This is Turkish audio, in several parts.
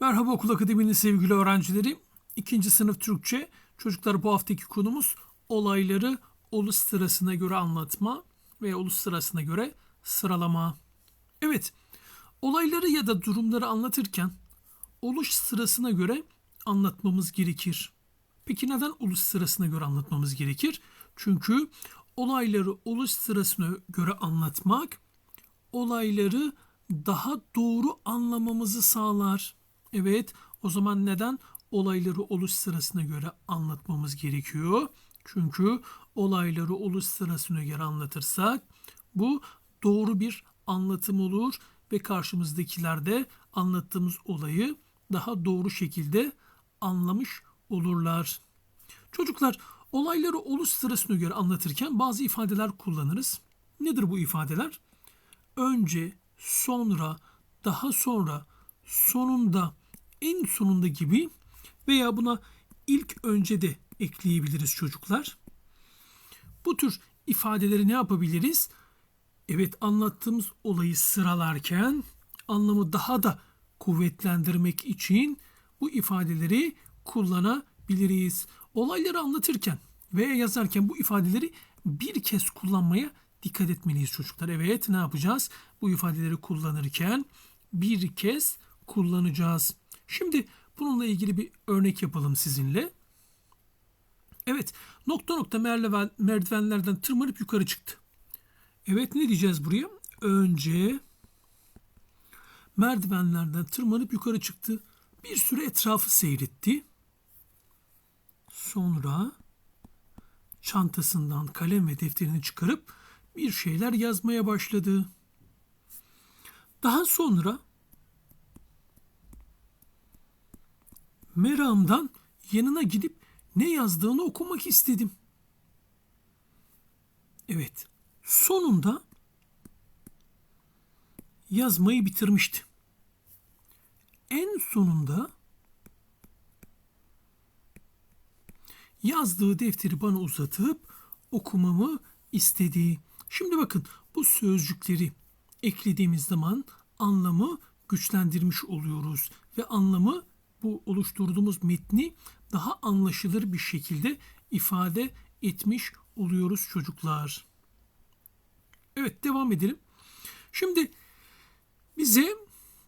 Merhaba Okul Akademi'nin sevgili öğrencileri. İkinci sınıf Türkçe. Çocuklar bu haftaki konumuz olayları oluş sırasına göre anlatma ve oluş sırasına göre sıralama. Evet, olayları ya da durumları anlatırken oluş sırasına göre anlatmamız gerekir. Peki neden oluş sırasına göre anlatmamız gerekir? Çünkü olayları oluş sırasına göre anlatmak olayları daha doğru anlamamızı sağlar. Evet, o zaman neden olayları oluş sırasına göre anlatmamız gerekiyor? Çünkü olayları oluş sırasına göre anlatırsak bu doğru bir anlatım olur ve karşımızdakiler de anlattığımız olayı daha doğru şekilde anlamış olurlar. Çocuklar olayları oluş sırasına göre anlatırken bazı ifadeler kullanırız. Nedir bu ifadeler? Önce, sonra, daha sonra, sonunda, en sonunda gibi veya buna ilk önce de ekleyebiliriz çocuklar. Bu tür ifadeleri ne yapabiliriz? Evet anlattığımız olayı sıralarken anlamı daha da kuvvetlendirmek için bu ifadeleri kullanabiliriz. Olayları anlatırken veya yazarken bu ifadeleri bir kez kullanmaya dikkat etmeliyiz çocuklar. Evet ne yapacağız? Bu ifadeleri kullanırken bir kez kullanacağız. Şimdi bununla ilgili bir örnek yapalım sizinle. Evet nokta nokta merdiven, merdivenlerden tırmanıp yukarı çıktı. Evet ne diyeceğiz buraya? Önce merdivenlerden tırmanıp yukarı çıktı. Bir süre etrafı seyretti. Sonra çantasından kalem ve defterini çıkarıp bir şeyler yazmaya başladı. Daha sonra meramdan yanına gidip ne yazdığını okumak istedim. Evet, sonunda yazmayı bitirmişti. En sonunda yazdığı defteri bana uzatıp okumamı istedi. Şimdi bakın bu sözcükleri eklediğimiz zaman anlamı güçlendirmiş oluyoruz ve anlamı bu oluşturduğumuz metni daha anlaşılır bir şekilde ifade etmiş oluyoruz çocuklar. Evet devam edelim. Şimdi bize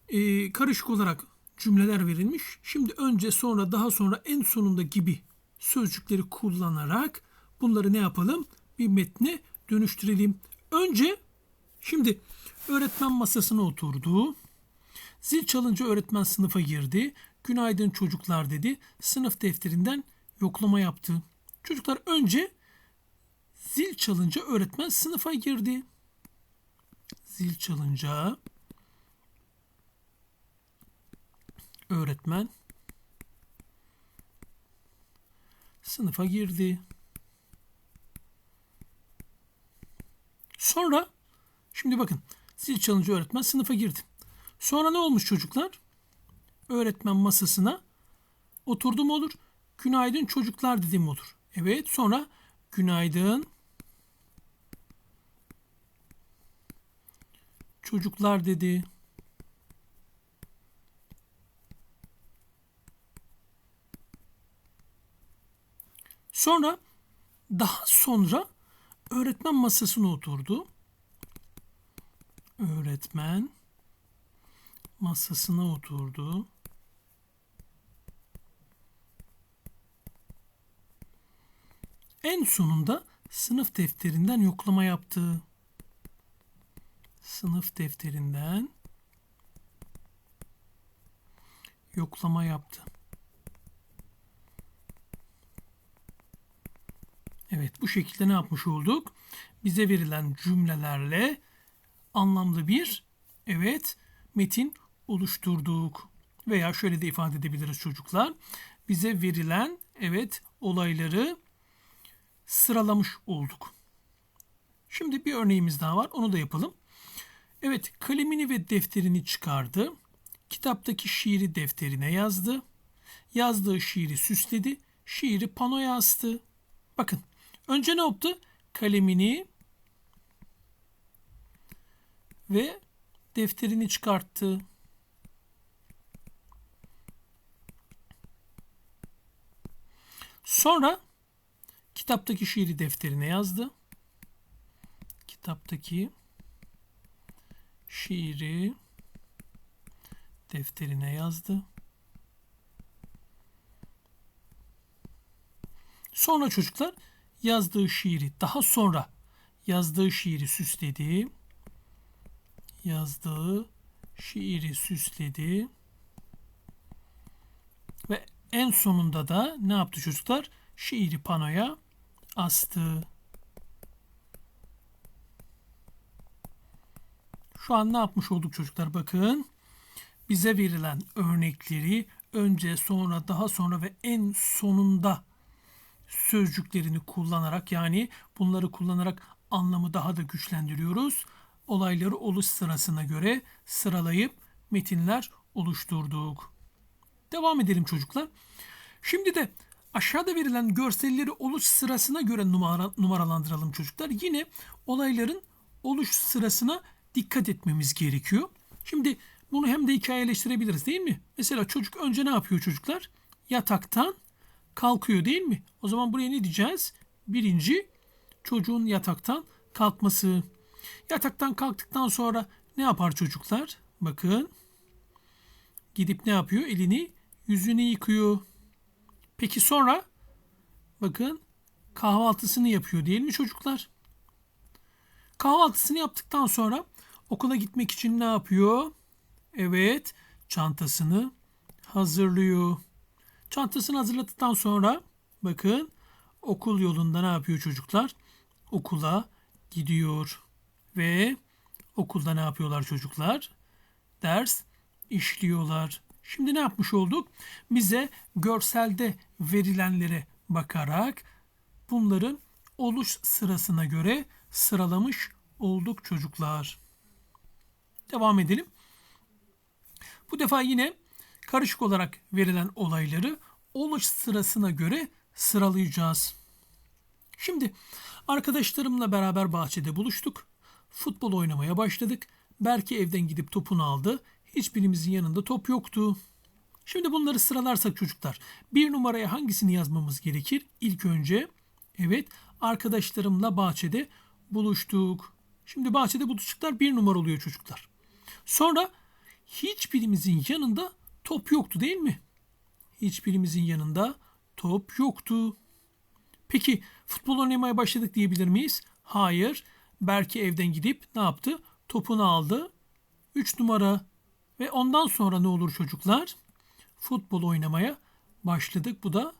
e, karışık olarak cümleler verilmiş. Şimdi önce sonra daha sonra en sonunda gibi sözcükleri kullanarak bunları ne yapalım? Bir metne dönüştürelim. Önce şimdi öğretmen masasına oturdu. Zil çalınca öğretmen sınıfa girdi. Günaydın çocuklar dedi. Sınıf defterinden yoklama yaptı. Çocuklar önce zil çalınca öğretmen sınıfa girdi. Zil çalınca öğretmen sınıfa girdi. Sonra şimdi bakın zil çalınca öğretmen sınıfa girdi. Sonra ne olmuş çocuklar? Öğretmen masasına oturdum olur. Günaydın çocuklar dedim olur. Evet sonra günaydın çocuklar dedi. Sonra daha sonra öğretmen masasına oturdu. Öğretmen masasına oturdu. En sonunda sınıf defterinden yoklama yaptı. Sınıf defterinden yoklama yaptı. Evet bu şekilde ne yapmış olduk? Bize verilen cümlelerle anlamlı bir evet metin oluşturduk. Veya şöyle de ifade edebiliriz çocuklar. Bize verilen evet olayları sıralamış olduk. Şimdi bir örneğimiz daha var. Onu da yapalım. Evet, kalemini ve defterini çıkardı. Kitaptaki şiiri defterine yazdı. Yazdığı şiiri süsledi. Şiiri panoya astı. Bakın, önce ne yaptı? Kalemini ve defterini çıkarttı. Sonra kitaptaki şiiri defterine yazdı. Kitaptaki şiiri defterine yazdı. Sonra çocuklar yazdığı şiiri daha sonra yazdığı şiiri süsledi. Yazdığı şiiri süsledi. Ve en sonunda da ne yaptı çocuklar? Şiiri panoya astı. Şu an ne yapmış olduk çocuklar bakın. Bize verilen örnekleri önce sonra daha sonra ve en sonunda sözcüklerini kullanarak yani bunları kullanarak anlamı daha da güçlendiriyoruz. Olayları oluş sırasına göre sıralayıp metinler oluşturduk. Devam edelim çocuklar. Şimdi de aşağıda verilen görselleri oluş sırasına göre numara, numaralandıralım çocuklar. Yine olayların oluş sırasına dikkat etmemiz gerekiyor. Şimdi bunu hem de hikayeleştirebiliriz değil mi? Mesela çocuk önce ne yapıyor çocuklar? Yataktan kalkıyor değil mi? O zaman buraya ne diyeceğiz? Birinci çocuğun yataktan kalkması. Yataktan kalktıktan sonra ne yapar çocuklar? Bakın. Gidip ne yapıyor? Elini, yüzünü yıkıyor. Peki sonra bakın kahvaltısını yapıyor değil mi çocuklar? Kahvaltısını yaptıktan sonra okula gitmek için ne yapıyor? Evet, çantasını hazırlıyor. Çantasını hazırladıktan sonra bakın okul yolunda ne yapıyor çocuklar? Okula gidiyor ve okulda ne yapıyorlar çocuklar? Ders işliyorlar. Şimdi ne yapmış olduk? Bize görselde verilenlere bakarak bunların oluş sırasına göre sıralamış olduk çocuklar. Devam edelim. Bu defa yine karışık olarak verilen olayları oluş sırasına göre sıralayacağız. Şimdi arkadaşlarımla beraber bahçede buluştuk. Futbol oynamaya başladık. Berke evden gidip topunu aldı. Hiçbirimizin yanında top yoktu. Şimdi bunları sıralarsak çocuklar bir numaraya hangisini yazmamız gerekir? İlk önce evet arkadaşlarımla bahçede buluştuk. Şimdi bahçede buluştuklar bir numara oluyor çocuklar. Sonra hiçbirimizin yanında top yoktu değil mi? Hiçbirimizin yanında top yoktu. Peki futbol oynamaya başladık diyebilir miyiz? Hayır. Berke evden gidip ne yaptı? Topunu aldı. 3 numara. Ve ondan sonra ne olur çocuklar? Futbol oynamaya başladık. Bu da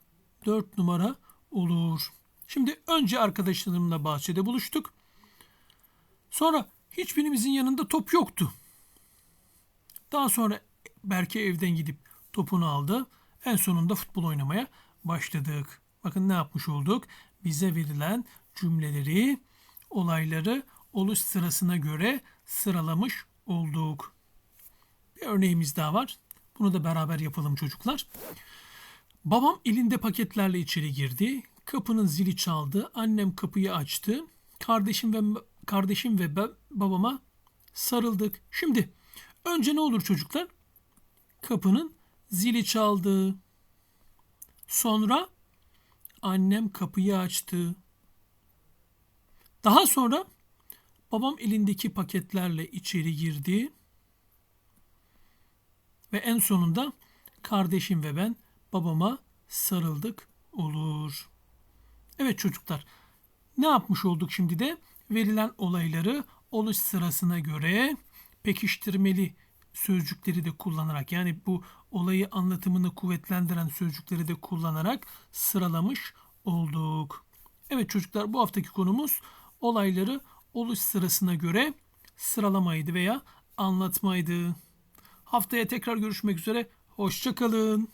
4 numara olur. Şimdi önce arkadaşlarımla bahçede buluştuk. Sonra hiçbirimizin yanında top yoktu. Daha sonra Berke evden gidip topunu aldı. En sonunda futbol oynamaya başladık. Bakın ne yapmış olduk? Bize verilen cümleleri, olayları oluş sırasına göre sıralamış olduk. Bir örneğimiz daha var. Bunu da beraber yapalım çocuklar. Babam elinde paketlerle içeri girdi. Kapının zili çaldı. Annem kapıyı açtı. Kardeşim ve kardeşim ve babama sarıldık. Şimdi önce ne olur çocuklar? Kapının zili çaldı. Sonra annem kapıyı açtı. Daha sonra babam elindeki paketlerle içeri girdi. Ve en sonunda kardeşim ve ben babama sarıldık olur. Evet çocuklar ne yapmış olduk şimdi de? Verilen olayları oluş sırasına göre pekiştirmeli sözcükleri de kullanarak yani bu olayı anlatımını kuvvetlendiren sözcükleri de kullanarak sıralamış olduk. Evet çocuklar bu haftaki konumuz olayları oluş sırasına göre sıralamaydı veya anlatmaydı. Haftaya tekrar görüşmek üzere. Hoşçakalın.